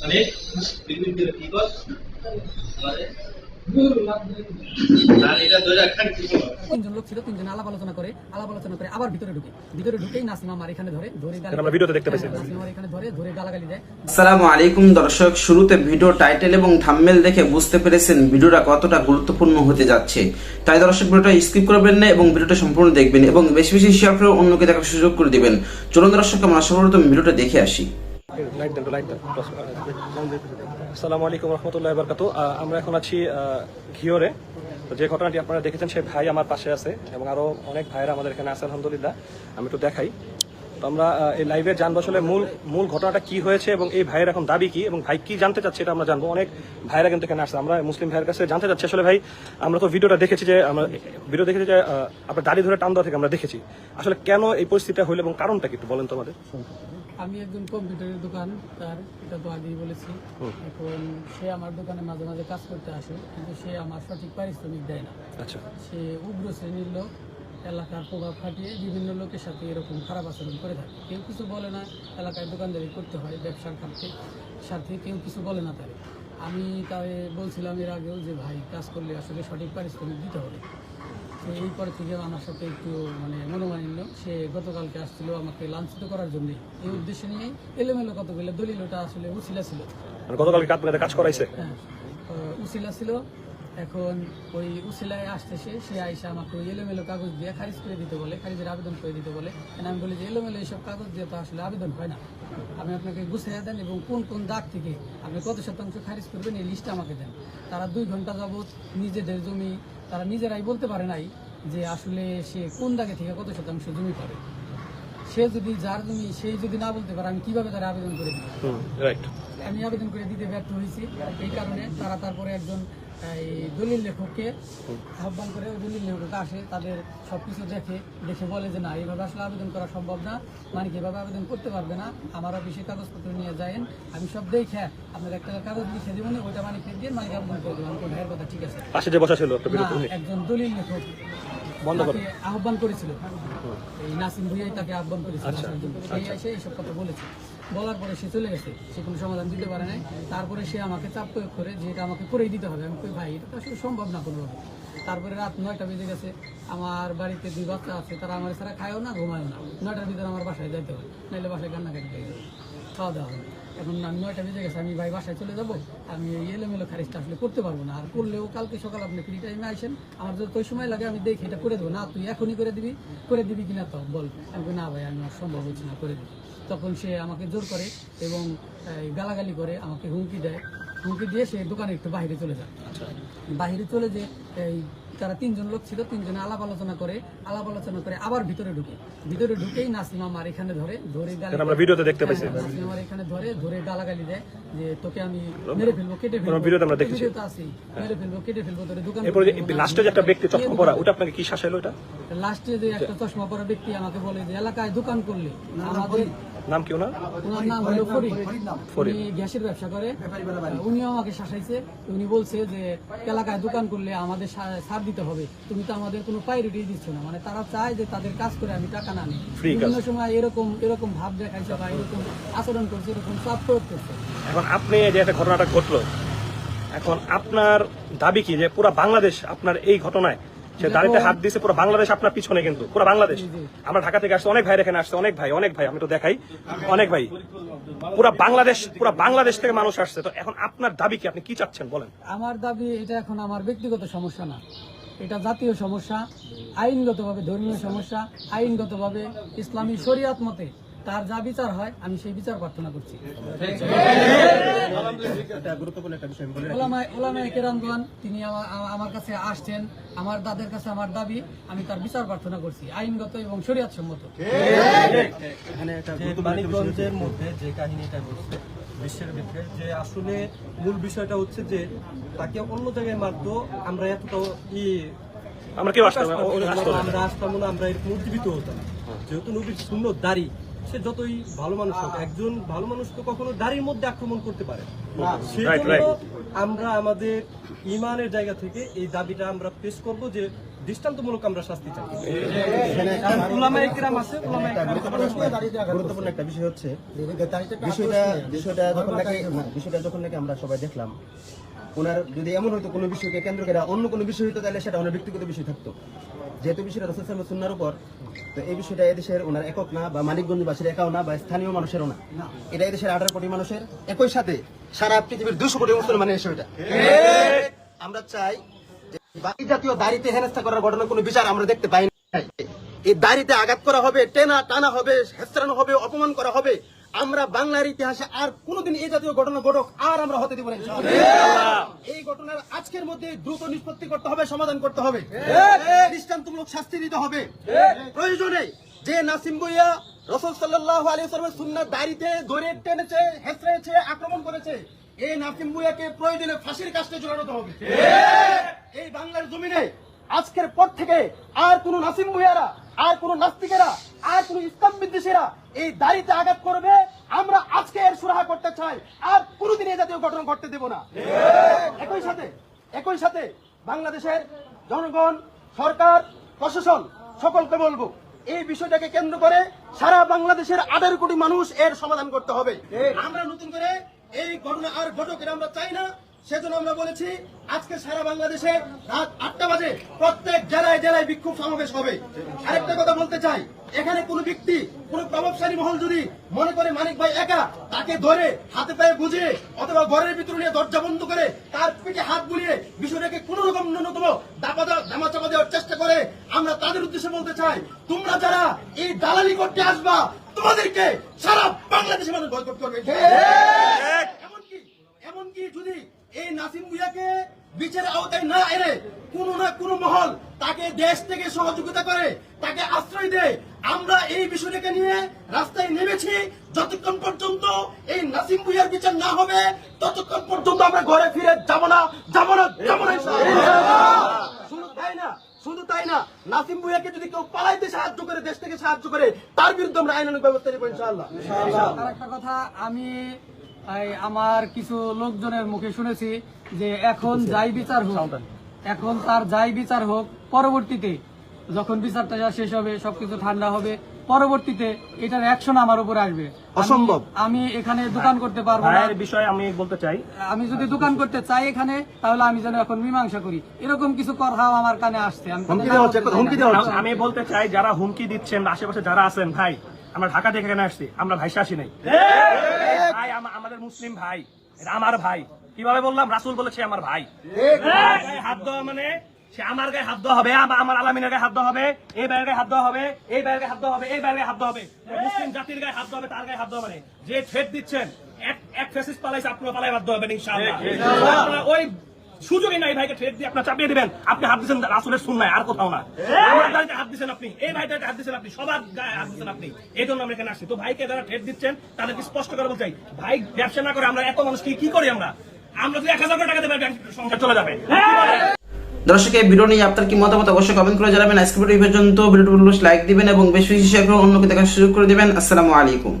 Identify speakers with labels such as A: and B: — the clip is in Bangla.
A: মানে বিদ্যুৎ কি কর আর এটা ধরে রাখার কি করব?
B: তিনজন লোক ছিল তিনজন আলাপ আলোচনা করে আলাপ আলোচনা করে আবার ভিতরে ঢুকে। ভিতরে ঢুকেই নাসিমা আমার এখানে ধরে ধরে
C: আমরা ভিডিওতে দেখতে পাইছি।
B: নাসিমা এখানে ধরে ধরে গালাগালি দেয়।
D: আসসালামু আলাইকুম দর্শক শুরুতে ভিডিও টাইটেল এবং থাম্বনেল দেখে বুঝতে পেরেছেন ভিডিওটা কতটা গুরুত্বপূর্ণ হতে যাচ্ছে। তাই দর্শক ভিডিওটা স্কিপ করবেন না এবং ভিডিওটা সম্পূর্ণ দেখবেন এবং বেশি বেশি শেয়ার করে অন্যকে দেখার সুযোগ করে দিবেন। চলুন দর্শক আমরা সর্বপ্রথম ভিডিওটা দেখে আসি।
C: লাইট আসসালামু আলাইকুম রহমতুল্লাহ বরকাত। আমরা এখন আছি ঘিওরে। তো যে ঘটনাটি আপনারা দেখেছেন সেই ভাই আমার পাশে আছে এবং আরও অনেক ভাইরা আমাদের এখানে আছে, আলহামদুলিল্লাহ। আমি একটু দেখাই। তো আমরা এই লাইভে জানব আসলে মূল মূল ঘটনাটা কি হয়েছে এবং এই ভাইয়ের এখন দাবি কি এবং ভাই কি জানতে চাচ্ছে এটা আমরা জানব। অনেক ভাইরা কিন্তু এখানে আসছে। আমরা মুসলিম ভাইয়ের কাছে জানতে চাচ্ছি আসলে ভাই, আমরা তো ভিডিওটা দেখেছি যে, আমরা ভিডিও দেখেছি যে আপনার দাড়ি ধরে টান দেওয়া থেকে আমরা দেখেছি। আসলে কেন এই পরিস্থিতিটা হলো এবং কারণটা কি একটু বলেন তো আমাদের।
B: আমি একজন কম্পিউটারের দোকান তার এটা তো আগেই বলেছি। এখন সে আমার দোকানে মাঝে মাঝে কাজ করতে আসে কিন্তু সে আমার সঠিক পারিশ্রমিক দেয় না।
C: আচ্ছা।
B: সে উগ্র শ্রেণির লোক এলাকার প্রভাব খাটিয়ে বিভিন্ন লোকের সাথে এরকম খারাপ আচরণ করে থাকে। কেউ কিছু বলে না এলাকায় দোকানদারি করতে হয় ব্যবসার খাতে সাথে কেউ কিছু বলে না তারে। আমি তাই বলছিলাম এর আগেও যে ভাই কাজ করলে আসলে সঠিক পারিশ্রমিক দিতে হবে। তো এই পরে থেকে আমার সাথে একটু মানে মনোমালিন্য। সে গতকালকে আসছিল আমাকে লাঞ্ছিত করার জন্য। এই উদ্দেশ্য নিয়ে এলোমেলো কতগুলো দলিল ওটা আসলে উচিলা ছিল।
C: মানে গতকালকে কাজ করাইছে?
B: হ্যাঁ আহ, ছিল। এখন ওই উসিলায় আসতেছে সে আইসা আমাকে ওই এলোমেলো কাগজ দিয়ে খারিজ করে দিতে বলে, খারিজের আবেদন করে দিতে বলে। আমি বলি যে এলোমেলো এইসব কাগজ দিয়ে তো আসলে আবেদন হয় না। আপনি আপনাকে গুছিয়ে দেন এবং কোন কোন দাগ থেকে আপনি কত শতাংশ খারিজ করবেন এই লিস্টটা আমাকে দেন। তারা দুই ঘণ্টা যাবৎ নিজেদের জমি, তারা নিজেরাই বলতে পারে নাই যে আসলে সে কোন দাগে থেকে কত শতাংশ জমি পাবে। সে যদি যার জমি সেই যদি না বলতে পারে আমি কীভাবে তারা আবেদন করে দিই
C: রাইট
B: আমি আবেদন করে দিতে ব্যর্থ হয়েছি। এই কারণে তারা তারপরে একজন এই দলিল লেখককে আহ্বান করে দলিল লেখক আসে তাদের সবকিছু দেখে দেখে বলে যে না এইভাবে আসলে আবেদন করা সম্ভব না। মানে এভাবে আবেদন করতে পারবে না। আমার অফিসে কাগজপত্র নিয়ে যায়েন। আমি সব দেখে আপনার একটা কাগজ লিখে দেবেন ওইটা মালিক দিয়ে মালিক আবেদন করে দেবেন আমি কথা ঠিক আছে।
C: যে বসা ছিল।
B: একজন দলিল লেখক।
C: বন্ধ করো।
B: আহ্বান করেছিল। এই নাসিম ভুইয়াই তাকে আহ্বান করেছিল।
C: আচ্ছা,
B: আসার জন্য। এসে এইসব কথা বলেছে। বলার পরে সে চলে গেছে। সে কোনো সমাধান দিতে পারে নাই। তারপরে সে আমাকে চাপ প্রয়োগ করে যে এটা আমাকে করেই দিতে হবে। আমি কই ভাই এটা আসলে সম্ভব না কোনোভাবে। তারপরে রাত নয়টা বেজে গেছে। আমার বাড়িতে দুই বাচ্চা আছে। তারা আমার ছাড়া খায়ও না ঘুমায়ও না। নয়টার ভিতরে আমার বাসায় যাইতে হয়। নাহলে বাসায় কান্নাকাটি খাওয়া দাওয়া হবে। এখন আমি নয়টা বেজে গেছে আমি ভাই বাসায় চলে যাব। আমি এই এলোমেলো খারিজটা আসলে করতে পারব না। আর করলেও কালকে সকাল আপনি ফ্রি টাইমে আসেন আমার যত সময় লাগে আমি দেখি এটা করে দেবো। না তুই এখনই করে দিবি করে দিবি কিনা তো বল। আমি না ভাই আমি আর সম্ভব হচ্ছে না করে দিবি। তখন সে আমাকে জোর করে এবং গালাগালি করে আমাকে হুমকি দেয়। হুমকি দিয়ে সে দোকানে একটু বাইরে চলে যায়। বাইরে চলে যে এই তারা তিনজন লোক ছিল তিনজনে আলাপ আলোচনা করে আলাপ আলোচনা করে আবার ভিতরে ঢুকে। ভিতরে ঢুকেই নাসিমা আমার এখানে ধরে ধরে
C: আমরা ভিডিওতে দেখতে পাইছি।
B: হ্যাঁ, নাসিমা আমার এখানে ধরে ধরে গালাগালি দেয় যে তোকে আমি মেরে ফেলব কেটে ফেলব।
C: কোনো ভিডিওতে আমরা দেখেছি।
B: আছি। মেরে ফেলব কেটে ফেলব ধরে দোকান
C: এরপরে লাস্টে যে একটা ব্যক্তি চশমা পরা ওটা আপনাকে কি শাসাইলো এটা?
B: লাস্টে যে একটা চশমা পরা ব্যক্তি আমাকে বলে যে এলাকায় দোকান করলে? আমাদের
C: নাম কি ওনার?
B: ওনার নাম হলো ফরিদ উনি গ্যাসের ব্যবসা করে। উনিও আমাকে শাসাইছে। উনি বলছে যে এলাকায় দোকান করলে আমাদের ছাড় দিতে হবে। তুমি তো আমাদের কোনো প্রায়োরিটি দিচ্ছ না। মানে তারা চায় যে তাদের কাজ করে আমি টাকা না নিই। বিভিন্ন সময় এরকম এরকম ভাব দেখাইছে বা এরকম আচরণ করছে এরকম চাপ প্রয়োগ করছে।
C: এখন আপনি যে একটা ঘটনাটা ঘটলো এখন আপনার দাবি কি যে পুরো বাংলাদেশ আপনার এই ঘটনায় সে দাড়িতে হাত দিয়েছে পুরো বাংলাদেশ আপনার পিছনে কিন্তু পুরো বাংলাদেশ। আমরা ঢাকা থেকে আসছে অনেক ভাই এখানে আসছে অনেক ভাই অনেক ভাই আমি তো দেখাই অনেক ভাই। পুরো বাংলাদেশ পুরো বাংলাদেশ থেকে মানুষ আসছে। তো এখন আপনার দাবি কি? আপনি কি চাচ্ছেন বলেন?
B: আমার দাবি এটা এখন আমার ব্যক্তিগত সমস্যা না। এটা জাতীয় সমস্যা আইনগতভাবে ধর্মীয় সমস্যা আইনগতভাবে ইসলামী শরিয়াত মতে। তার যা বিচার হয় আমি সেই বিচার প্রার্থনা করছি। ওলামায়ে- ওলামায়ে তিনি আমা- আমা- আমার কাছে আসছেন আমার দাদের কাছে আমার দাবি আমি তার বিচার প্রার্থনা করছি আইনগত এবং শরিয়াত সম্মত
E: মানিকগঞ্জের মধ্যে যে কাহিনীটা ঘটছে বিশ্বের ভিতরে যে আসলে মূল বিষয়টা হচ্ছে যে তাকে অন্য জায়গায় মারতো আমরা এতটা ই
C: আমরা কেউ আসতাম।
E: আমরা আসতাম না আমরা এরকম উজ্জীবিত হতাম। যেহেতু নবীর শূন্য দাড়ি সে যতই ভালো মানুষ হোক একজন ভালো মানুষ তো কখনো দাড়ির মধ্যে আক্রমণ করতে পারে। সেজন্য আমরা আমাদের ইমানের জায়গা থেকে এই দাবিটা আমরা পেশ করব যে দৃষ্টান্তমূলক আমরা শাস্তি চাই।
F: গুরুত্বপূর্ণ একটা বিষয় হচ্ছে বিষয়টা বিষয়টা যখন নাকি বিষয়টা যখন নাকি আমরা সবাই দেখলাম ওনার যদি এমন হয়তো কোনো বিষয়কে কেন্দ্র করে অন্য কোনো বিষয় হতো তাহলে সেটা ওনার ব্যক্তিগত বিষয় থাকতো। যেহেতু বিষয়টা রসুল সাল্লাহ সুন্নার উপর তো এই বিষয়টা এদেশের ওনার একক না বা মানিকগঞ্জবাসীর একাও না বা স্থানীয় মানুষেরও না। এটা এদেশের আঠারো কোটি মানুষের একই সাথে সারা পৃথিবীর দুশো কোটি মুসলমানের বিষয়টা। আমরা চাই বাকি জাতীয় দাড়িতে হেনস্থা করার ঘটনা কোনো বিচার আমরা দেখতে পাই এই দাড়িতে আঘাত করা হবে, টেনা টানা হবে হেস্তানো হবে, অপমান করা হবে। আমরা বাংলার ইতিহাসে আর কোনোদিন এই জাতীয় ঘটনা ঘটক আর আমরা হতে দিব না এই ঘটনার আজকের মধ্যে দ্রুত নিষ্পত্তি করতে হবে, সমাধান করতে হবে। দৃষ্টান্তমূলক শাস্তি দিতে হবে। প্রয়োজনে যে নাসিম বইয়া রসুল সাল্লাহ আলী সাল্লামের সুন্নার দাড়িতে ধরে টেনেছে হেসড়েছে আক্রমণ করেছে, এই নাসিম বুয়াকে প্রয়োজনে ফাঁসির কাছে জড়ানো হবে। এই বাংলার জমিনে আজকের পর থেকে আর কোন নাসিম ভুইয়ারা আর কোন নাস্তিকেরা আর কোন ইসলাম বিদ্বেষীরা এই দাড়িতে আঘাত করবে আমরা আজকে এর সুরাহা করতে চাই। আর কোনোদিন এই জাতীয় ঘটনা ঘটতে দেব না। একই সাথে একই সাথে বাংলাদেশের জনগণ সরকার প্রশাসন সকলকে বলব এই বিষয়টাকে কেন্দ্র করে সারা বাংলাদেশের আঠারো কোটি মানুষ এর সমাধান করতে হবে। আমরা নতুন করে এই ঘটনা আর ঘটক আমরা চাই না। সেজন্য আমরা বলেছি আজকে সারা বাংলাদেশে রাত আটটা বাজে প্রত্যেক জেলায় জেলায় বিক্ষোভ সমাবেশ হবে। আরেকটা কথা বলতে চাই এখানে কোন ব্যক্তি কোন প্রভাবশালী মহল যদি মনে করে মানিক ভাই একা তাকে ধরে হাতে পায়ে বুঝে অথবা ঘরের ভিতরে নিয়ে দরজা বন্ধ করে তার পিঠে হাত বুলিয়ে বিষয়টাকে কোন রকম ন্যূনতম দাপা দামা চাপা দেওয়ার চেষ্টা করে আমরা তাদের উদ্দেশ্যে বলতে চাই তোমরা যারা এই দালালি করতে আসবা তোমাদেরকে সারা বাংলাদেশের মানুষ বয়কট করবে। এমনকি এমনকি যদি এই নাসিম ভুইয়াকে বিচারের আওতায় না এনে কোন না কোন মহল তাকে দেশ থেকে সহযোগিতা করে, তাকে আশ্রয় দেয়। আমরা এই বিষয়টাকে নিয়ে রাস্তায় নেমেছি। যতক্ষণ পর্যন্ত এই নাসিম ভুইয়ার বিচার না হবে, ততক্ষণ পর্যন্ত আমরা ঘরে ফিরে যাব না যাব না যাব না শুধু তাই না, শুধু তাই না, নাসিম ভুইয়াকে যদি কেউ পালাইতে সাহায্য করে, দেশ থেকে সাহায্য করে, তার বিরুদ্ধে আমরা আইনানুগ ব্যবস্থা নেব ইনশাআল্লাহ।
B: একটা কথা, আমি আমার কিছু লোকজনের মুখে শুনেছি যে এখন যাই বিচার হোক এখন তার যাই বিচার হোক পরবর্তীতে যখন বিচারটা যা শেষ হবে সবকিছু ঠান্ডা হবে পরবর্তীতে এটার অ্যাকশন আমার উপর আসবে।
F: অসম্ভব।
B: আমি এখানে দোকান করতে পারব না।
C: ভাইয়ের বিষয়ে আমি বলতে চাই।
B: আমি যদি দোকান করতে চাই এখানে তাহলে আমি যেন এখন মীমাংসা করি। এরকম কিছু কথাও আমার কানে আসছে। আমি
F: হুমকি দেওয়া হচ্ছে একটা হুমকি দেওয়া হচ্ছে।
C: আমি বলতে চাই যারা হুমকি দিচ্ছেন আশেপাশে যারা আছেন ভাই আমরা ঢাকা থেকে এখানে আসছি আমরা ভাই আসি নাই। ভাই আমাদের মুসলিম ভাই এটা আমার ভাই। কীভাবে বললাম? রাসুল বলেছে আমার ভাই। গায়ে হাত দেওয়া মানে সে আমার গায়ে হাত দেওয়া হবে আমার আলামিনের গায়ে হাত দেওয়া হবে এই ভাইয়ের গায়ে হাত দেওয়া হবে এই গায়ে হাত দেওয়া হবে এই গায়ে হাত দেওয়া হবে। মুসলিম জাতির গায়ে হাত দেওয়া হবে তার গায়ে হাত দেওয়া মানে যে থ্রেট দিচ্ছেন এক এক ফেসিস পালাইছে আপনার পালাই বাধ্য হবেন ইনশাআল্লাহ। ওই সুযোগই নাই ভাইকে ট্রেড দিয়ে আপনার চাপিয়ে দিবেন। আপনি হাত দিচ্ছেন রাসুলের শুননায় আর কোথাও না। আমার গাড়িতে হাত দিচ্ছেন আপনি এই ভাইটাতে হাত দিচ্ছেন আপনি সবার গায়ে হাত দিচ্ছেন আপনি। এই জন্য আমরা এখানে আসছি। তো ভাইকে যারা ট্রেড দিচ্ছেন তাদেরকে স্পষ্ট করে বলতে চাই ভাই ব্যবসা না করে আমরা এত মানুষ কি কি করি আমরা? আমরা যদি এক হাজার করে টাকা দেবেন ব্যাংক সংসার চলে যাবে।
D: দর্শক এই ভিডিও নিয়ে আপনার কি মতামত অবশ্যই কমেন্ট করে জানাবেন। আজকে ভিডিও পর্যন্ত। ভিডিওটি লাইক দিবেন এবং বেশি বেশি শেয়ার করে অন্যকে দেখার সুযোগ করে দিবেন। আসসালামু আলাইকুম।